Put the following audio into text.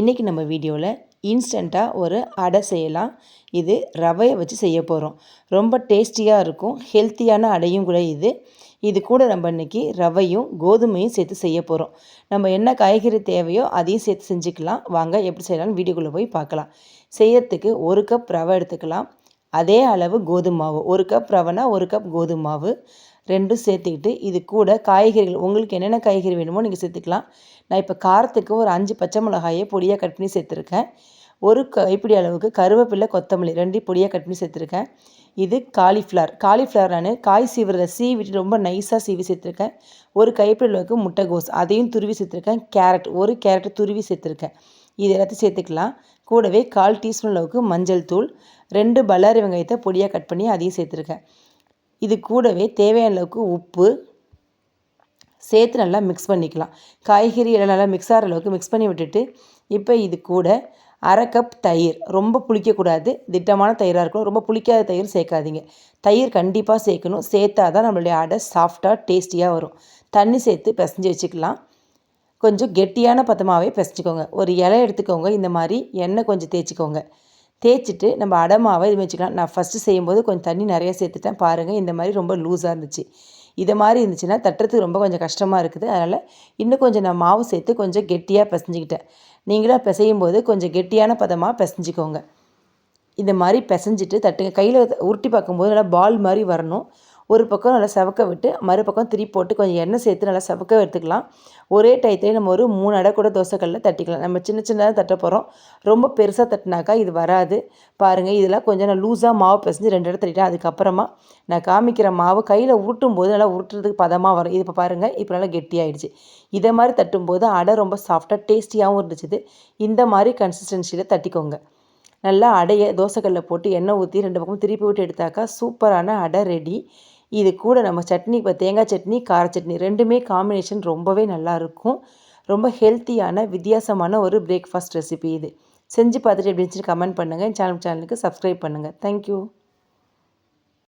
இன்றைக்கி நம்ம வீடியோவில் இன்ஸ்டண்ட்டாக ஒரு அடை செய்யலாம். இது ரவையை வச்சு செய்ய போகிறோம் ரொம்ப டேஸ்டியாக இருக்கும். ஹெல்த்தியான அடையும் கூட இது. இது கூட நம்ம இன்றைக்கி ரவையும் கோதுமையும் சேர்த்து செய்ய போகிறோம் நம்ம என்ன காய்கறி தேவையோ அதையும் சேர்த்து செஞ்சுக்கலாம். வாங்க எப்படி செய்யலாம்னு வீடியோக்குள்ளே போய் பார்க்கலாம். செய்யறதுக்கு ஒரு கப் ரவை எடுத்துக்கலாம். அதே அளவு கோதுமாவு ஒரு கப் ரவைனா ஒரு கப் கோதுமாவு ரெண்டும் சேர்த்துக்கிட்டு இது கூட காய்கறிகள் உங்களுக்கு என்னென்ன காய்கறி வேணுமோ நீங்கள் சேர்த்துக்கலாம். நான் இப்போ காரத்துக்கு ஒரு அஞ்சு பச்சை மிளகாயை பொடியாக கட் பண்ணி சேர்த்துருக்கேன். ஒரு கைப்பிடி அளவுக்கு கருவேப்பிலை கொத்தமல்லி ரெண்டையும் பொடியாக கட் பண்ணி சேர்த்துருக்கேன். இது காலிஃப்ளவர் காலிஃப்ளவர் நான் காய் சீவுறத சீவிட்டு ரொம்ப நைஸாக சீவி சேர்த்துருக்கேன். ஒரு கைப்பிடி அளவுக்கு முட்டைகோஸ் அதையும் துருவி சேர்த்துருக்கேன். கேரட் ஒரு கேரட் துருவி சேர்த்துருக்கேன். இது எல்லாத்தையும் சேர்த்துக்கலாம். கூடவே கால் டீஸ்பூன் அளவுக்கு மஞ்சள் தூள் ரெண்டு பல்லாரி வெங்காயத்தை பொடியாக கட் பண்ணி அதையும் சேர்த்துருக்கேன். இது கூடவே தேவையான அளவுக்கு உப்பு சேர்த்து நல்லா மிக்ஸ் பண்ணிக்கலாம். காய்கறி எல்லாம் நல்லா மிக்ஸ் ஆகிற அளவுக்கு மிக்ஸ் பண்ணி விட்டுட்டு இப்போ இது கூட அரை கப் தயிர். ரொம்ப புளிக்கக்கூடாது. திட்டமான தயிராக இருக்கணும். ரொம்ப புளிக்காத தயிர் சேர்க்காதீங்க. தயிர் கண்டிப்பாக சேர்க்கணும். சேர்த்தா தான் நம்மளுடைய அடை சாஃப்டாக டேஸ்டியாக வரும். தண்ணி சேர்த்து பிசைஞ்சு வச்சுக்கலாம். கொஞ்சம் கெட்டியான பதமாகவே பிசைச்சிக்கோங்க ஒரு இலை எடுத்துக்கோங்க. இந்த மாதிரி எண்ணெய் கொஞ்சம் தேய்ச்சிக்கோங்க. தேய்ச்சிட்டு நம்ம அடமாவை இது வச்சுக்கலாம். நான் ஃபஸ்ட்டு செய்யும்போது கொஞ்சம் தண்ணி நிறையா சேர்த்துட்டேன். பாருங்கள் இந்த மாதிரி ரொம்ப லூஸாக இருந்துச்சு. இதை மாதிரி இருந்துச்சுன்னா தட்டுறதுக்கு ரொம்ப கொஞ்சம் கஷ்டமாக இருக்குது. அதனால் இன்னும் கொஞ்சம் நான் மாவு சேர்த்து கொஞ்சம் கெட்டியாக பிசைஞ்சிக்கிட்டேன். நீங்களும் பிசையும் போது கொஞ்சம் கெட்டியான பதமாக பிசைஞ்சிக்கோங்க. இந்த மாதிரி பிசைஞ்சிட்டு தட்டுங்க. கையில் உருட்டி பார்க்கும்போது நல்லா பால் மாதிரி வரணும். ஒரு பக்கம் நல்லா செவக்க விட்டு மறுபக்கம் திருப்பி போட்டு கொஞ்சம் எண்ணெய் சேர்த்து நல்லா செவக்க எடுத்துக்கலாம். ஒரே டயத்துலேயே நம்ம ஒரு மூணு அடை கூட தோசைக்கல்லில் தட்டிக்கலாம். நம்ம சின்ன சின்னதாக தட்ட போகிறோம் ரொம்ப பெருசாக தட்டினாக்கா இது வராது. பாருங்கள் இதெல்லாம் கொஞ்சம் நான் லூஸாக மாவு பிசைஞ்சு ரெண்டு இடத்துல தட்டிட்டேன். அதுக்கப்புறமா நான் காமிக்கிற மாவு கையில் உருட்டும் போது நல்லா உருட்டுறதுக்கு பதமாக வரும். இது இப்போ பாருங்கள் இப்போ நல்லா கெட்டியாயிடுச்சு. இதை மாதிரி தட்டும்போது அடை ரொம்ப சாஃப்டாக டேஸ்டியாகவும் இருந்துச்சு இந்த மாதிரி கன்சிஸ்டன்சியில் தட்டிக்கோங்க. நல்லா அடையை தோசைக்கல்லில் போட்டு எண்ணெய் ஊற்றி ரெண்டு பக்கமும் திருப்பி விட்டு எடுத்தாக்கா சூப்பரான அடை ரெடி இது கூட நம்ம சட்னி இப்போ தேங்காய் சட்னி கார சட்னி ரெண்டுமே காம்பினேஷன் ரொம்பவே நல்லாயிருக்கும் ரொம்ப ஹெல்த்தியான வித்தியாசமான ஒரு பிரேக்ஃபாஸ்ட் ரெசிபி இது. செஞ்சு பார்த்துட்டு எப்படி இருந்துச்சு கமெண்ட் பண்ணுங்கள் சேனல் சேனலுக்கு சப்ஸ்கிரைப் பண்ணுங்கள் தேங்க்யூ